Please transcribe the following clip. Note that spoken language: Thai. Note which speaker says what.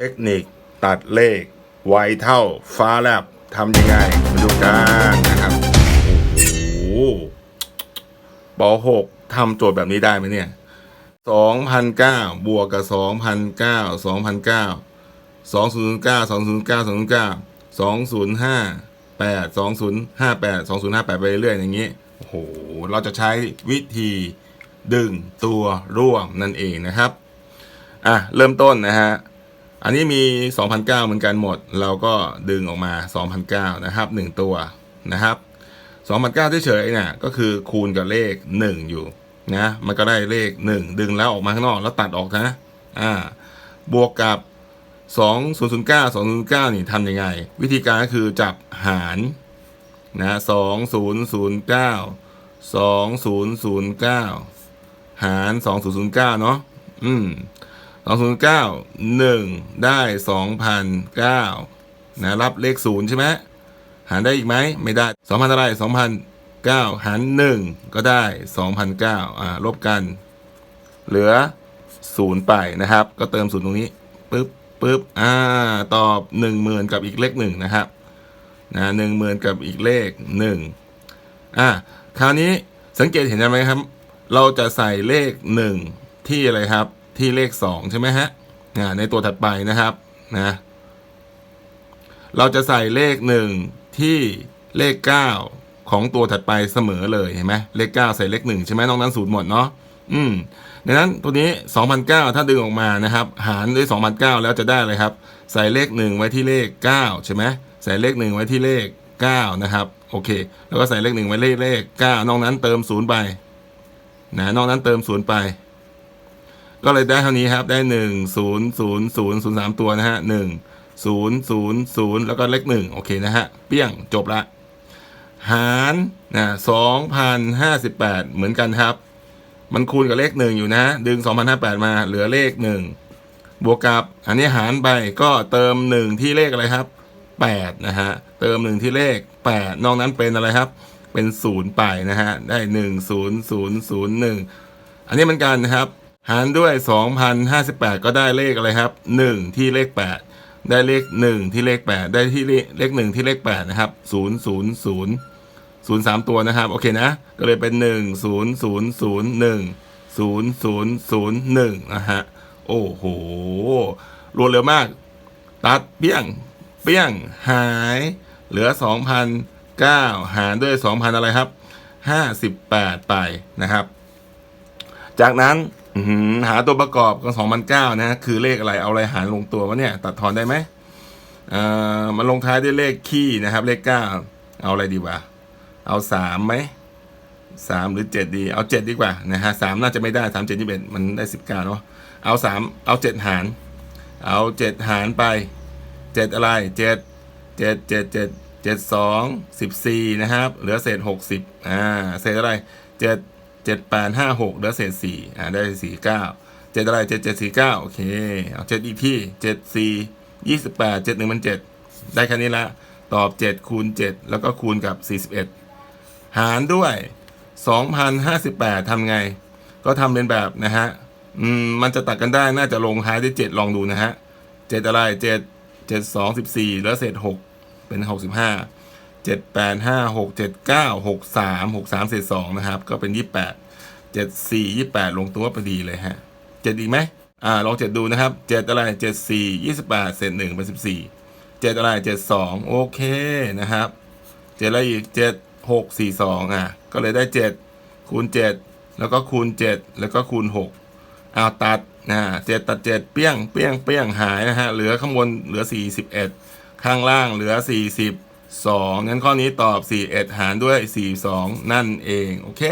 Speaker 1: เทคนิคตัดเลข ไวเท่าฟ้าแลบทำยังไง มาดูกันนะครับ โอ้โหป .6 ทำโจทย์แบบนี้ได้ไหมเนี่ย2,009บวกกับ2,009 2,009 209 209 209 205 8 2058 2058ไปเรื่อยๆอย่างนี้ โอ้โห เราจะใช้วิธีดึงตัวร่วมนั่นเองนะครับ อะ เริ่มต้นนะฮะ อันนี้มี 2,009 เหมือนกันหมด เราก็ดึงออกมา 2,009 นะครับ 1 ตัวนะครับ2,009เฉยๆเนี่ยก็คือคูณกับเลข 1 อยู่นะมันก็ได้เลข 1 ดึงแล้วออกมาข้างนอกแล้วตัดออกนะอ่าบวกกับ 2009 2009 นี่ทำยังไง วิธีการก็คือจับหารนะ2009 2009 หาร 2009 เนาะอืม สองศูนย์เก้าหนึ่งได้สองพันเก้านะรับเลขศูนย์ใช่ไหมหารได้อีกไหมไม่ได้สองพันอะไรสองพันเก้าหารหนึ่งก็ได้สองพันเก้าอ่าลบกัน เหลือศูนย์ไปนะครับ ก็เติมศูนย์ตรงนี้ปึ๊บปึ๊บอ่าตอบหนึ่งหมื่นกับอีกเลขหนึ่งนะครับนะหนึ่งหมื่นกับอีกเลขหนึ่งอ่าคราวนี้สังเกตเห็นไหมครับ เราจะใส่เลขหนึ่งที่อะไรครับ ที่เลขสองใช่ไหมฮะในตัวถัดไปนะครับนะเราจะใส่เลขหนึ่งที่เลขเก้าของตัวถัดไปเสมอเลยเห็นไหมเลขเก้าใส่เลขหนึ่งใช่ไหมนอกนั้นศูนย์หมดเนาะอืมดังนั้นตัวนี้สองพันเก้าถ้าดึงออกมานะครับ หารด้วยสองพันเก้าแล้วจะได้เลยครับ ใส่เลขหนึ่งไว้ที่เลขเก้าใช่ไหมใส่เลขหนึ่งไว้ที่เลขเก้านะครับโอเค แล้วก็ใส่เลขหนึ่งไว้เลขเลขเก้านอกนั้นเติมศูนย์ไปนะนอกนั้นเติมศูนย์ไป ก็เลยได้เท่านี้ครับ ได้หนึ่งศูนย์ศูนย์ศูนย์ศูนย์สามตัวนะฮะหนึ่งศูนย์ศูนย์ศูนย์แล้วก็เลขหนึ่งโอเคนะฮะ เปี้ยงจบละ หารนะสองพันห้าสิบแปดเหมือนกันครับ มันคูณกับเลขหนึ่งอยู่นะ ดึงสองพันห้าแปดมาเหลือเลขหนึ่งบวกกับอันนี้หารไปก็เติมหนึ่งที่เลขอะไรครับแปดนะฮะ เติมหนึ่งที่เลขแปดนอกนั้นเป็นอะไรครับ เป็นศูนย์ไปนะฮะ ได้หนึ่งศูนย์ศูนย์ศูนย์หนึ่งอันนี้เหมือนกันนะครับ หารด้วย 2,058 ก็ได้เลขอะไรครับ 1 ที่เลข 8 ได้เลข 1 ที่เลข 8 ได้ที่เลข 1 ที่เลข 8 นะครับ 0 0 0 0 3 ตัวนะครับ โอเคนะ ก็เลยเป็น 1 0 0 0 1 0 0 0 1 นะฮะ โอ้โห รวดเร็วมาก ตัดเปี้ยง เปี้ยง หาย เหลือ 2,009 หารด้วย 2,000 อะไรครับ 58 ไปนะครับ จากนั้น หาตัวประกอบกับ2009นะคือเลขอะไรเอาอะไรหารลงตัววะเนี่ย ตัดทอนได้ไหมเอ่อมันลงท้ายด้วยเลขขี้นะครับ เลข9เอาอะไรดีวะเอา3ไหมสามหรือ7ดี เอา7ดีกว่านะฮะสามน่าจะไม่ได้สามเจ็ดยี่สิบเอ็ดมันได้19เนาะเอา3เอา7หาร เอา7หารไป7อะไร7 7 7 7 7 2 14นะครับ เหลือเศษ60อ่าเศษอะไร7 เจ็ดแปดห้าหกเหลือเศษสี่อ่าได้สี่เก้าเจ็ดอะไรเจ็ดเจ็ดสี่เก้าโอเคเอาเจ็ดอีกที่เจ็ดสี่ยี่สิบแปดเจ็ดหนึ่งมันเจ็ดได้แค่นี้ละตอบเจ็ดคูณเจ็ดแล้วก็คูณกับสี่สิบเอ็ดหารด้วยสองพันห้าสิบแปดทำไง ก็ทำเป็นแบบนะฮะอืมมันจะตัดกันได้น่าจะลงท้ายด้วยเจ็ดลองดูนะฮะเจ็ดอะไรเจ็ดเจ็ดสองสิบสี่เหลือเศษหกเป็นหกสิบห้า เจ็ดแปดห้าหกเจ็ดเก้าหกสามหกสามเศษสองนะครับ ก็เป็นยี่แปดเจ็ดสี่ยี่แปดลงตัวพอดีเลยฮะเจ็ดอีกไหมอ่าลองเจ็ดดูนะครับเจ็ดอะไรเจ็ดสี่ยี่สิบแปดเศษหนึ่งเป็นสิบสี่เจ็ดอะไรเจ็ดสองโอเคนะครับเจ็ดอะไรอีกเจ็ดหกสี่สองอะ ก็เลยได้เจ็ดคูณเจ็ดแล้วก็คูณเจ็ดแล้วก็คูณหกเอาตัดนะเจ็ดตัดเจ็ดเปี้ยงเปี้ยงเปี้ยงหายนะฮะเหลือข้างบนเหลือสี่สิบเอ็ดข้างล่างเหลือสี่สิบ 2งั้นข้อนี้ตอบ 4 1 หารด้วย 4 2 นั่นเอง โอเค